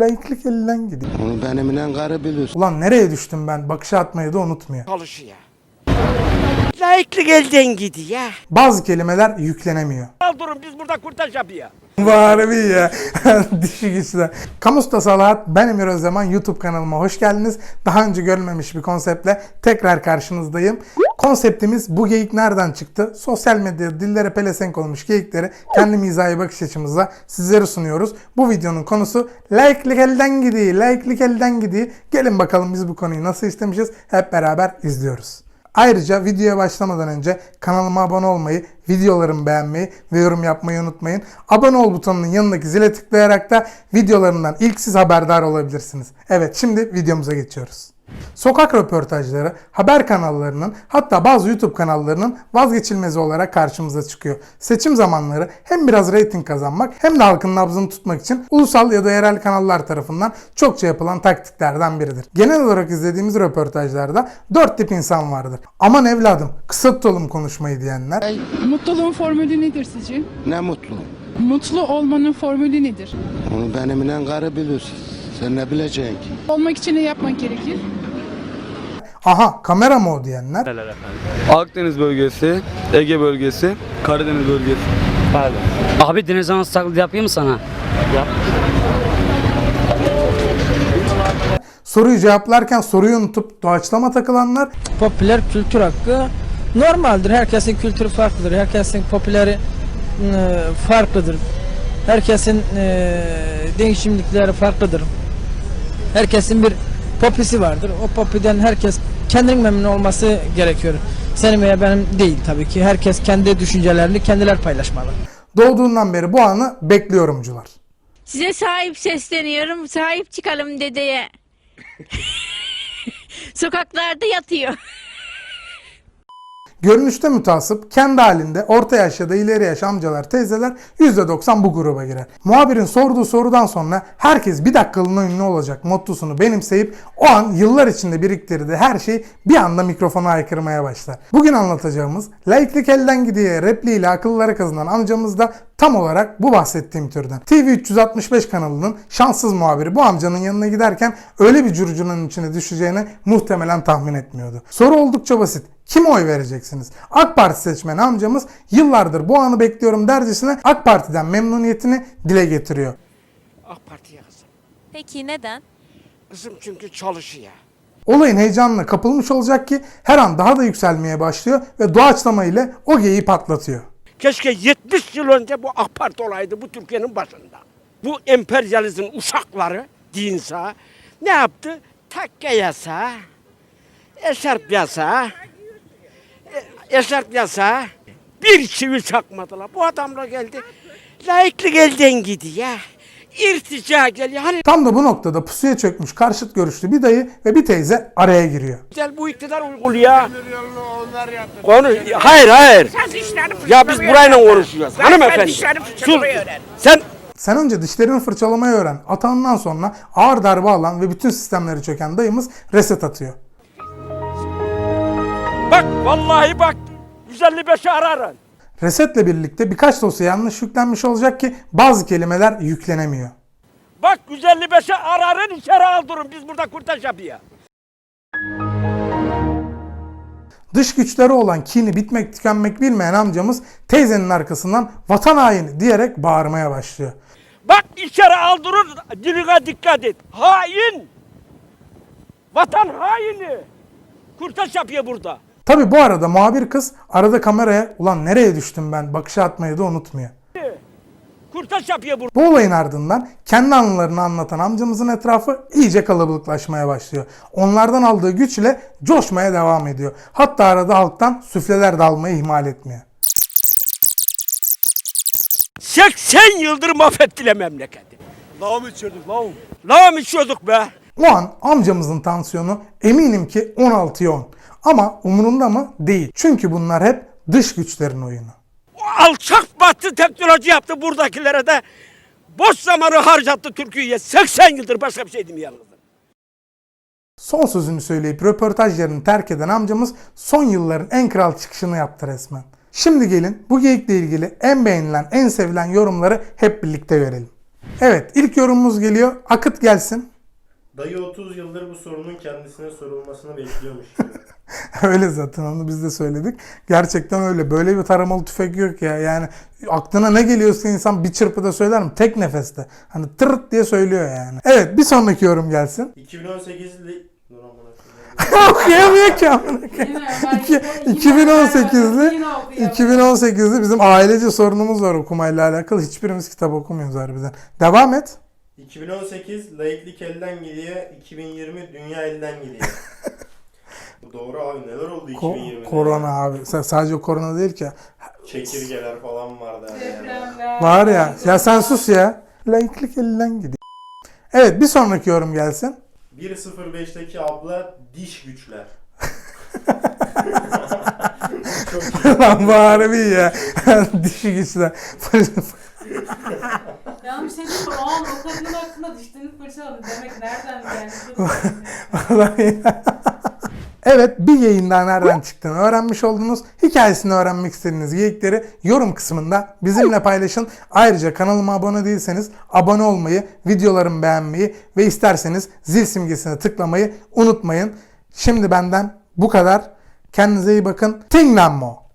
Laiklik elden gidiyor. Onu benimle karı biliyorsun. Ulan nereye düştüm ben? Bakışı atmayı da unutmuyor. çalışıyor. Layıklık elden gidiyor. Bazı kelimeler yüklenemiyor. Al durun biz burada kurtaş yapıyor. Var bir ya. Dişi güçler. Kamusta Salat, ben Emir Özleman. YouTube kanalıma hoş geldiniz. Daha önce görmemiş bir konseptle tekrar karşınızdayım. Konseptimiz bu geyik nereden çıktı? Sosyal medyada dillere pelesenk olmuş geyikleri kendi mizahi bakış açımızla sizlere sunuyoruz. Bu videonun konusu like'lik elden gidiyor, like'lik elden gidiyor. Gelin bakalım biz bu konuyu nasıl istemişiz? Hep beraber izliyoruz. Ayrıca videoya başlamadan önce kanalıma abone olmayı, videolarımı beğenmeyi ve yorum yapmayı unutmayın. Abone ol butonunun yanındaki zile tıklayarak da videolarımdan ilk siz haberdar olabilirsiniz. Evet şimdi videomuza geçiyoruz. Sokak röportajları haber kanallarının hatta bazı YouTube kanallarının vazgeçilmezi olarak karşımıza çıkıyor. Seçim zamanları hem biraz reyting kazanmak hem de halkın nabzını tutmak için ulusal ya da yerel kanallar tarafından çokça yapılan taktiklerden biridir. Genel olarak izlediğimiz röportajlarda dört tip insan vardır. Aman evladım kısa tutalım konuşmayı diyenler, Mutluluğun formülü nedir sizce? Ne mutlu. Mutlu olmanın formülü nedir? Onu benimle karı biliyorsun. Sen ne bileceksin ki? Olmak için ne yapmak gerekir? Aha kamera mı o diyenler, Akdeniz bölgesi, Ege bölgesi, Karadeniz bölgesi. Abi deniz anası taklidi yapayım mı sana? soruyu cevaplarken soruyu unutup doğaçlama takılanlar, popüler kültür hakkı normaldir. Herkesin kültürü farklıdır. Herkesin popüleri e, farklıdır. Herkesin e, değişimlikleri farklıdır. Herkesin bir popisi vardır. O popiden herkes kendinin memnun olması gerekiyor. Senin veya benim değil tabii ki. Herkes kendi düşüncelerini kendiler paylaşmalı. doğduğundan beri bu anı bekliyorumcular. Size sahip sesleniyorum. Sahip çıkalım dedeye. Sokaklarda yatıyor. Görünüşte mütasip, kendi halinde orta yaş ya da ileri yaş amcalar, teyzeler %90 bu gruba girer. Muhabirin sorduğu sorudan sonra herkes bir dakikalığına ünlü olacak mottosunu benimseyip o an yıllar içinde biriktirdiği her şey bir anda mikrofona aykırmaya başlar. Bugün anlatacağımız laiklik elden gidiyor repliğiyle akıllara kazınan amcamız da tam olarak bu bahsettiğim türden. TV 365 kanalının şanssız muhabiri bu amcanın yanına giderken öyle bir curcunun içine düşeceğini muhtemelen tahmin etmiyordu. Soru oldukça basit. Kime oy vereceksiniz? AK Parti seçmeni amcamız yıllardır bu anı bekliyorum dercesine AK Parti'den memnuniyetini dile getiriyor. AK Parti'ye kızım. Peki neden? Kızım çünkü çalışıyor. Olayın heyecanına kapılmış olacak ki her an daha da yükselmeye başlıyor ve doğaçlama ile o geyiği patlatıyor. Keşke 70 yıl önce bu AK Parti olaydı bu Türkiye'nin başında. Bu emperyalizmin uşakları dinse ne yaptı? Takke yasağı, eşarp yasağı, e- eşarp yasağı bir çivi çakmadılar. Bu adamla geldi. Layıklık elden gidiyor. İrtica geliyor. Hani Tam da bu noktada pusuya çökmüş karşıt görüşlü bir dayı ve bir teyze araya giriyor. güzel bu iktidar uyguluyor. Konuş. Hayır hayır. Ya biz burayla konuşuyoruz. Hanımefendi. Sus. Sen Sen önce dişlerini fırçalamayı öğren. Atağından sonra ağır darbe alan ve bütün sistemleri çöken dayımız reset atıyor. Bak vallahi bak 155'i ararın. Resetle birlikte birkaç dosya yanlış yüklenmiş olacak ki bazı kelimeler yüklenemiyor. Bak 155'i ararın içeri aldırın. Biz burada kurtaş yapıyor. Dış güçleri olan kini bitmek tükenmek bilmeyen amcamız teyzenin arkasından vatan haini diyerek bağırmaya başlıyor. Bak içeri aldırın. Diline dikkat et. Hain. Vatan haini. Kurtaş yapıyor burada. Tabi bu arada muhabir kız arada kameraya ulan nereye düştüm ben bakışı atmayı da unutmuyor. Kurtaş yapıyor burada. Bu olayın ardından kendi anılarını anlatan amcamızın etrafı iyice kalabalıklaşmaya başlıyor. Onlardan aldığı güç ile coşmaya devam ediyor. Hatta arada halktan süfleler de almayı ihmal etmiyor. 80 yıldır mahvettiler memleketi. Lağım içiyorduk lağım. Lağım içiyorduk be. O an amcamızın tansiyonu eminim ki 16'ya 10. Ama umurunda mı? Değil. Çünkü bunlar hep dış güçlerin oyunu. Alçak batı teknoloji yaptı buradakilere de. Boş zamanı harcattı Türkiye'ye. 80 yıldır başka bir şey demiyorum. Son sözünü söyleyip röportaj yerini terk eden amcamız son yılların en kral çıkışını yaptı resmen. Şimdi gelin bu geyikle ilgili en beğenilen, en sevilen yorumları hep birlikte görelim. Evet ilk yorumumuz geliyor. Akıt gelsin. Dayı 30 yıldır bu sorunun kendisine sorulmasını bekliyormuş. öyle zaten onu biz de söyledik. Gerçekten öyle. Böyle bir taramalı tüfek yok ya. Yani aklına ne geliyorsa insan bir çırpıda söyler mi? Tek nefeste. Hani tırt diye söylüyor yani. Evet bir sonraki yorum gelsin. 2018'li... Dur amına koyayım. Okuyamıyor ki amına koyayım. İki- 2018'li 2018'li bizim ailece sorunumuz var okumayla alakalı. Hiçbirimiz kitap okumuyoruz harbiden. Devam et. 2018 laiklik elden gidiyor, 2020 dünya elden gidiyor. bu doğru abi neler oldu Ko- 2020'de? korona abi. Sa- Sadece korona değil ki. Çekirgeler falan vardı. yani. Var ya. Ya sen sus ya. Laiklik elinden gidiyor. Evet bir sonraki yorum gelsin. 1.05'teki abla diş güçler. Çok iyi. Lan bu harbi ya. Dişi güçler. Ya bir şey diyeyim mi? O an o kadının hakkında dişlerini fırçaladı. Demek nereden geldi? Vallahi. Evet bir yayın daha nereden çıktığını öğrenmiş oldunuz. Hikayesini öğrenmek istediğiniz geyikleri yorum kısmında bizimle paylaşın. Ayrıca kanalıma abone değilseniz abone olmayı, videolarımı beğenmeyi ve isterseniz zil simgesine tıklamayı unutmayın. Şimdi benden bu kadar. Kendinize iyi bakın. Tingnan mo.